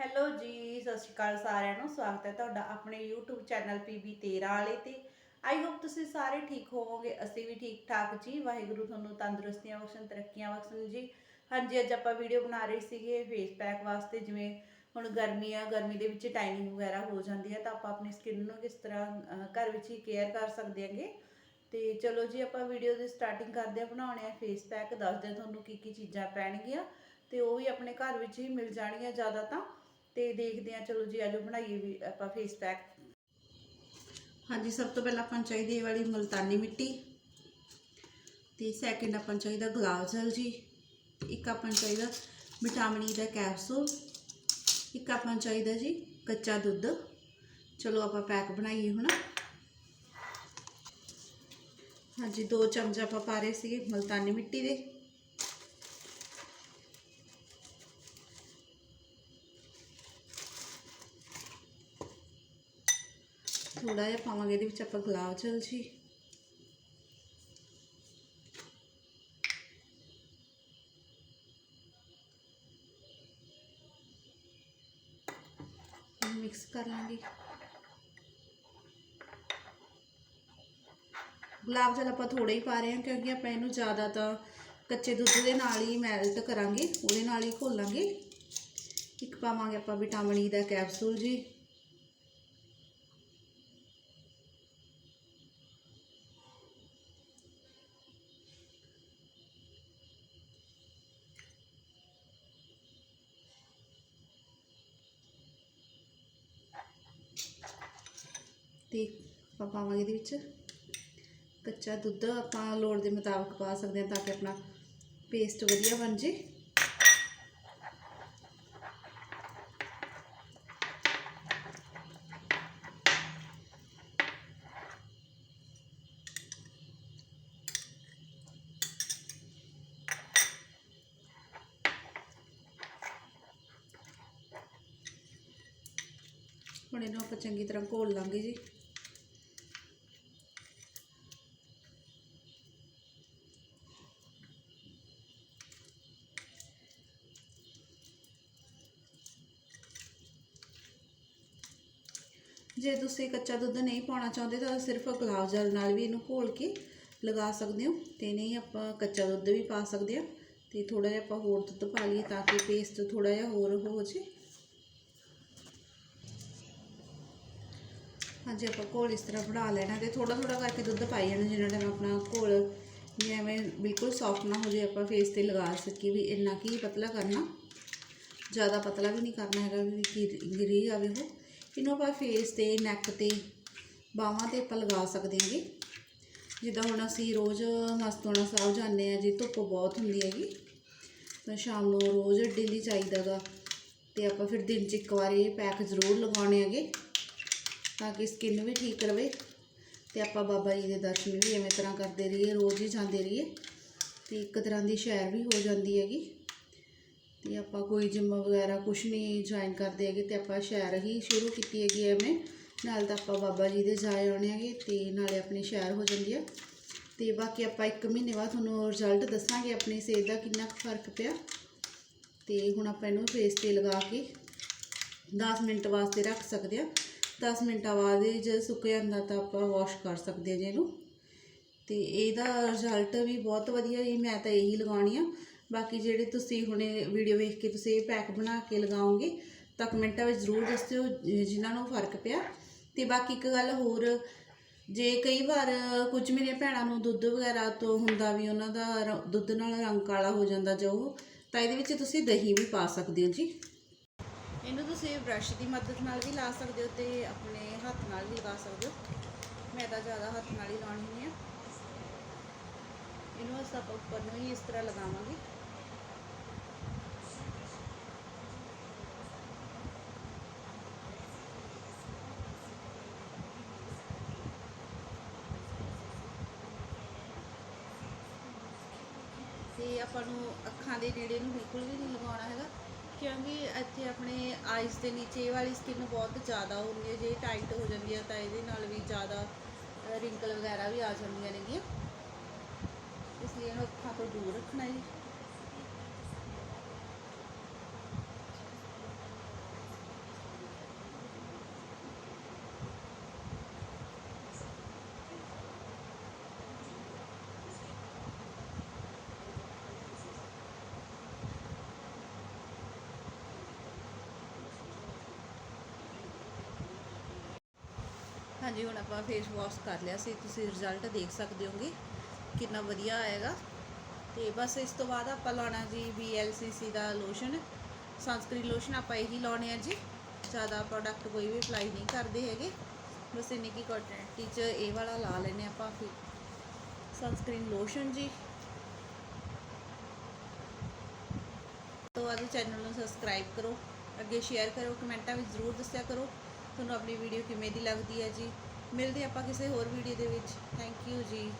Hello ਜੀ, ਸਤਿ ਸ਼੍ਰੀ ਅਕਾਲ ਸਾਰਿਆਂ ਨੂੰ, ਸਵਾਗਤ ਹੈ ਤੁਹਾਡਾ ਆਪਣੇ YouTube ਚੈਨਲ PB 13 ਵਾਲੇ ਤੇ। ਆਈ ਹੋਪ ਤੁਸੀਂ ਸਾਰੇ ਠੀਕ ਹੋਵੋਗੇ, ਅਸੀਂ ਵੀ ਠੀਕ ਠਾਕ ਜੀ। ਵਾਹਿਗੁਰੂ ਤੁਹਾਨੂੰ ਤੰਦਰੁਸਤੀਆਂ ਬਖਸ਼ਣ, ਤਰੱਕੀਆਂ ਬਖਸ਼ਣ ਜੀ। ਹਾਂਜੀ, ਅੱਜ ਆਪਾਂ ਵੀਡੀਓ ਬਣਾ ਰਹੇ ਸੀਗੇ ਫੇਸ ਪੈਕ ਵਾਸਤੇ, ਜਿਵੇਂ ਹੁਣ ਗਰਮੀ ਆ ਗਰਮੀ ਦੇ ਵਿੱਚ ਟਾਈਨਿੰਗ ਵਗੈਰਾ ਹੋ ਜਾਂਦੀ ਹੈ, ਤਾਂ ਆਪਾਂ ਆਪਣੀ ਸਕਿਨ ਨੂੰ ਕਿਸ ਤਰ੍ਹਾਂ ਘਰ ਵਿੱਚ ਹੀ ਕੇਅਰ ਕਰ ਸਕਦੇ ਹਾਂਗੇ। ਤੇ ਚਲੋ ਜੀ, ਆਪਾਂ ਵੀਡੀਓ ਦੀ ਸਟਾਰਟਿੰਗ ਕਰਦੇ ਆ ਬਣਾਉਣੇ ਆ ਫੇਸ ਪੈਕ ਦੱਸਦੇ ਹਾਂ ਤੁਹਾਨੂੰ ਕੀ ਕੀ ਚੀਜ਼ਾਂ ਪੈਣਗੀਆਂ। ਤੇ ਉਹ ਵੀ ਆਪਣੇ ਘਰ ਵਿੱਚ ਹੀ ਮਿਲ ਜਾਣਗੀਆਂ ਜ਼ਿਆਦਾ ਤਾਂ। ਤੇ ਦੇਖਦੇ ਆ ਚਲੋ ਜੀ, ਆਜੋ ਬਣਾਈਏ ਵੀ ਆਪਾਂ ਫੇਸ ਪੈਕ ਹਾਂਜੀ, ਸਭ ਤੋਂ ਪਹਿਲਾਂ ਆਪਾਂ ਨੂੰ ਚਾਹੀਦੀ ਇਹ ਵਾਲੀ ਮਲਤਾਨੀ ਮਿੱਟੀ ਤੇ ਸੈਕਿੰਡ ਆਪਾਂ ਨੂੰ ਚਾਹੀਦਾ ਗੁਲਾਬ ਜਲ ਜੀ। ਇੱਕ ਆਪਾਂ ਨੂੰ ਚਾਹੀਦਾ ਵਿਟਾਮਿਨ ਈ ਦਾ ਕੈਪਸੂਲ ਇੱਕ ਆਪਾਂ ਨੂੰ ਚਾਹੀਦਾ ਜੀ ਕੱਚਾ ਦੁੱਧ। ਚਲੋ ਆਪਾਂ ਪੈਕ ਬਣਾਈਏ ਹੁਣ। ਹਾਂਜੀ, ਦੋ ਚਮਚ ਆਪਾਂ ਪਾ ਰਹੇ ਸੀਗੇ ਮਲਤਾਨੀ ਮਿੱਟੀ ਦੇ। ਥੋੜਾ ਜਿਹਾ ਪਾਵਾਂਗੇ, ਇਹਦੇ ਵਿੱਚ ਆਪਾਂ ਗੁਲਾਬ ਜਲ ਜੀ। ਮਿਕਸ ਕਰ ਲਾਂਗੇ। ਗੁਲਾਬ ਜਲ ਆਪਾਂ ਥੋੜਾ ਹੀ ਪਾ ਰਹੇ ਹਾਂ, ਕਿਉਂਕਿ ਆਪਾਂ ਇਹਨੂੰ ਜ਼ਿਆਦਾ ਤਾਂ ਕੱਚੇ ਦੁੱਧ ਦੇ ਨਾਲ ਹੀ ਮੈਲਟ ਕਰਾਂਗੇ, ਉਹਦੇ ਨਾਲ ਹੀ ਘੋਲਾਂਗੇ। ਇੱਕ ਪਾਵਾਂਗੇ ਆਪਾਂ ਵਿਟਾਮਿਨ ਈ e ਦਾ ਕੈਪਸੂਲ ਜੀ। ਤੇ ਆਪਾਂ ਪਾਵਾਂਗੇ ਇਹਦੇ ਵਿੱਚ। ਕੱਚਾ ਦੁੱਧ ਆਪਾਂ ਲੋੜ ਦੇ ਮੁਤਾਬਕ ਪਾ ਸਕਦੇ ਹਾਂ ਤਾਂ ਕਿ ਆਪਣਾ ਪੇਸਟ ਵਧੀਆ ਬਣ ਜੇ। ਹੁਣ ਇਹਨੂੰ ਆਪਾਂ ਚੰਗੀ ਤਰ੍ਹਾਂ ਘੋਲ ਲਾਂਗੇ ਜੀ। ਜੇ ਤੁਸੀਂ ਕੱਚਾ ਦੁੱਧ ਨਹੀਂ ਪਾਉਣਾ ਚਾਹੁੰਦੇ ਤਾਂ ਸਿਰਫ ਗੁਲਾਬ ਜਲ ਨਾਲ ਵੀ ਇਹਨੂੰ ਘੋਲ ਕੇ ਲਗਾ ਸਕਦੇ ਹੋ ਤੇ ਨਹੀਂ ਆਪਾਂ ਕੱਚਾ ਦੁੱਧ ਵੀ ਪਾ ਸਕਦੇ ਆ ਤੇ ਥੋੜਾ ਜਿਹਾ ਆਪਾਂ ਹੋਰ ਦੁੱਧ ਪਾ ਲਈਏ ਤਾਂ ਕਿ ਪੇਸਟ ਥੋੜਾ ਜਿਹਾ ਹੋਰ ਹੋ ਜੇ। ਹਾਂਜੀ, ਆਪਾਂ ਘੋਲ ਇਸ ਤਰ੍ਹਾਂ ਬਣਾ ਲੈਣਾ ਤੇ ਥੋੜਾ ਥੋੜਾ ਕਰਕੇ ਦੁੱਧ ਪਾਈ ਜਾਣਾ, ਜਿੰਨਾ ਟਾਈਮ ਆਪਣਾ ਘੋਲ ਜਿਵੇਂ ਬਿਲਕੁਲ ਸੌਫਟ ਨਾ ਹੋ ਜੇ, ਆਪਾਂ ਫੇਸ ਤੇ ਲਗਾ ਸਕੀਏ ਵੀ ਇੰਨਾ ਕੀ ਪਤਲਾ ਕਰਨਾ। ਜ਼ਿਆਦਾ ਪਤਲਾ ਵੀ ਨਹੀਂ ਕਰਨਾ ਹੈਗਾ, ਵੀ ਗਿਰ- ਗਿਰੀ ਜਾਵੇ ਉਹ। ਇਹਨੂੰ ਆਪਾਂ ਫੇਸ ਤੇ ਨੈਕ ਤੇ, ਬਾਹਾਂ ਤੇ ਆਪਾਂ ਲਗਾ ਸਕਦੇ ਹਾਂਗੇ। ਜਿੱਦਾਂ ਹੁਣ ਅਸੀਂ ਰੋਜ਼ ਮਸਤੋਣਾ ਸਾਹਿਬ ਜਾਂਦੇ ਆ ਜੀ ਧੁੱਪ ਬਹੁਤ ਹੁੰਦੀ ਹੈਗੀ, ਤਾਂ ਸ਼ਾਮ ਨੂੰ ਰੋਜ਼ ਡੇਲੀ ਚਾਹੀਦਾਗਾ। ਤੇ ਆਪਾਂ ਫਿਰ ਦਿਨ 'ਚ ਇੱਕ ਵਾਰੀ ਇਹ ਪੈਕ ਜ਼ਰੂਰ ਲਗਾਉਣੇ ਹੈਗੇ, ਤਾਂ ਕਿ ਸਕਿਨ ਵੀ ਠੀਕ ਰਵੇ। ਤੇ ਆਪਾਂ ਬਾਬਾ ਜੀ ਦੇ ਦਰਸ਼ਨ ਵੀ ਐਵੇਂ ਤਰ੍ਹਾਂ ਕਰਦੇ ਰਹੀਏ, ਰੋਜ਼ ਹੀ ਜਾਂਦੇ ਰਹੀਏ। ਤੇ ਇੱਕ ਤਰ੍ਹਾਂ ਦੀ ਸੈਰ ਵੀ ਹੋ ਜਾਂਦੀ ਹੈਗੀ। ਤੇ ਆਪਾਂ ਕੋਈ ਜਿੰਮ ਵਗੈਰਾ ਕੁਛ ਨਹੀਂ ਜੁਆਇਨ ਕਰਦੇ ਹੈਗੇ ਤੇ ਆਪਾਂ ਸ਼ਹਿਰ ਹੀ ਸ਼ੁਰੂ ਕੀਤੀ ਹੈਗੀ ਐਵੇਂ। ਨਾਲ ਤਾਂ ਆਪਾਂ ਬਾਬਾ ਜੀ ਦੇ ਜਾ ਆਉਣੇ ਹੈਗੇ ਤੇ ਨਾਲੇ ਆਪਣੀ ਸ਼ਹਿਰ ਹੋ ਜਾਂਦੀ ਆ ਤੇ ਬਾਕੀ ਆਪਾਂ 1 ਮਹੀਨੇ ਬਾਅਦ ਤੁਹਾਨੂੰ ਰਿਜ਼ਲਟ ਦੱਸਾਂਗੇ ਆਪਣੀ ਸਿਹਤ ਦਾ ਕਿੰਨਾ ਕੁ ਫ਼ਰਕ ਪਿਆ। ਤੇ ਹੁਣ ਆਪਾਂ ਇਹਨੂੰ ਫੇਸ ਤੇ ਲਗਾ ਕੇ 10 ਮਿੰਟ ਵਾਸਤੇ ਰੱਖ ਸਕਦੇ ਆ 10 ਮਿੰਟਾਂ ਬਾਅਦ ਜੇ ਸੁੱਕ ਜਾਂਦਾ ਤਾਂ ਆਪਾਂ ਵਾਸ਼ ਕਰ ਸਕਦੇ ਆ ਜੇ ਇਹਨੂੰ। ਤੇ ਇਹਦਾ ਰਿਜ਼ਲਟ ਵੀ ਬਹੁਤ ਵਧੀਆ ਜੀ, ਮੈਂ ਤਾਂ ਇਹੀ ਲਗਾਉਣੀ ਆ। ਬਾਕੀ ਜਿਹੜੇ ਤੁਸੀਂ ਹੁਣੇ ਵੀਡੀਓ ਵੇਖ ਕੇ ਤੁਸੀਂ ਇਹ ਪੈਕ ਬਣਾ ਕੇ ਲਗਾਓਗੇ, ਤਾਂ ਕਮੈਂਟਾਂ ਵਿੱਚ ਜ਼ਰੂਰ ਦੱਸਿਓ, ਜਿ- ਜਿਨ੍ਹਾਂ ਨੂੰ ਫ਼ਰਕ ਪਿਆ। ਤੇ ਬਾਕੀ ਇੱਕ ਗੱਲ ਹੋਰ, ਜੇ ਕਈ ਵਾਰ ਕੁਝ ਮੇਰੀਆਂ ਭੈਣਾਂ ਨੂੰ ਦੁੱਧ ਵਗੈਰਾ ਤੋਂ ਹੁੰਦਾ ਵੀ ਉਹਨਾਂ ਦਾ ਰ- ਦੁੱਧ ਨਾਲ ਰੰਗ ਕਾਲਾ ਹੋ ਜਾਂਦਾ ਜੋ ਤਾਂ ਇਹਦੇ ਵਿੱਚ ਤੁਸੀਂ ਦਹੀਂ ਵੀ ਪਾ ਸਕਦੇ ਹੋ ਜੀ। ਇਹਨੂੰ ਤੁਸੀਂ ਬ੍ਰਸ਼ ਦੀ ਮਦਦ ਨਾਲ ਵੀ ਲਾ ਸਕਦੇ ਹੋ ਤੇ ਆਪਣੇ ਹੱਥ ਨਾਲ ਵੀ ਲਗਾ ਸਕਦੇ ਹੋ। ਮੈਂ ਤਾਂ ਜ਼ਿਆਦਾ ਹੱਥ ਨਾਲ ਹੀ ਲਾਉਣੀ ਹੁੰਦੀ ਆ ਇਹਨੂੰ ਅਸੀਂ ਆਪਾਂ ਉੱਪਰ ਨੂੰ ਹੀ ਇਸ ਤਰ੍ਹਾਂ ਲਗਾਵਾਂਗੇ। ਤੇ ਆਪਾਂ ਨੂੰ ਅੱਖਾਂ ਦੇ ਨੇੜੇ ਨੂੰ ਬਿਲਕੁਲ ਵੀ ਨਹੀਂ ਲਗਾਉਣਾ ਹੈਗਾ, ਕਿਉਂਕਿ ਇੱਥੇ ਆਪਣੇ ਆਈਜ਼ ਦੇ ਨੀਚੇ ਇਹ ਵਾਲੀ ਸਕਿਨ ਬਹੁਤ ਜ਼ਿਆਦਾ ਹੁੰਦੀ ਹੈ, ਜੇ ਟਾਈਟ ਹੋ ਜਾਂਦੀ ਹੈ ਤਾਂ ਇਹਦੇ ਨਾਲ ਵੀ ਜ਼ਿਆਦਾ ਰਿੰਕਲ ਵਗੈਰਾ ਵੀ ਆ ਜਾਂਦੀਆਂ ਨੇਗੀਆਂ। ਇਸ ਲਈ ਇਹਨੂੰ ਅੱਖਾਂ ਤੋਂ ਦੂਰ ਰੱਖਣਾ ਜੀ। ਹਾਂਜੀ, ਹੁਣ ਆਪਾਂ ਫੇਸ ਵਾਸ਼ ਕਰ ਲਿਆ ਸੀ, ਤੁਸੀਂ ਰਿਜ਼ਲਟ ਦੇਖ ਸਕਦੇ ਹੋਗੇ ਕਿੰਨਾ ਵਧੀਆ ਆਏਗਾ। ਤੇ ਬਸ ਇਸ ਤੋਂ ਬਾਅਦ ਆਪਾਂ ਲਾਉਣਾ ਜੀ VLCC ਦਾ ਲੋਸ਼ਨ ਸਨਸਕ੍ਰੀਨ ਲੋਸ਼ਨ ਆਪਾਂ ਇਹੀ ਲਾਉਣੇ ਆ ਜੀ। ਜ਼ਿਆਦਾ ਪ੍ਰੋਡਕਟ ਕੋਈ ਵੀ ਅਪਲਾਈ ਨਹੀਂ ਕਰਦੇ ਹੈਗੇ। ਬਸ ਇੰਨੀ ਕੀ ਕੁਆਂਟੀਟੀ ਚ ਇਹ ਵਾਲਾ ਲਾ ਲੈਨੇ ਆਪਾਂ ਫਿਰ। ਸਨਸਕ੍ਰੀਨ ਲੋਸ਼ਨ ਜੀ। ਤੋਂ ਅੱਜ ਚੈਨਲ ਨੂੰ ਸਬਸਕ੍ਰਾਈਬ ਕਰੋ। ਅੱਗੇ ਸ਼ੇਅਰ ਕਰੋ, ਕਮੈਂਟਾਂ ਵਿੱਚ ਜ਼ਰੂਰ ਦੱਸਿਆ ਕਰੋ। ਤੁਹਾਨੂੰ ਆਪਣੀ ਵੀਡੀਓ ਕਿਵੇਂ ਦੀ ਲੱਗਦੀ ਹੈ ਜੀ? ਮਿਲਦੇ ਆਪਾਂ ਕਿਸੇ ਹੋਰ ਵੀਡੀਓ ਦੇ ਵਿੱਚ। ਥੈਂਕ ਯੂ ਜੀ।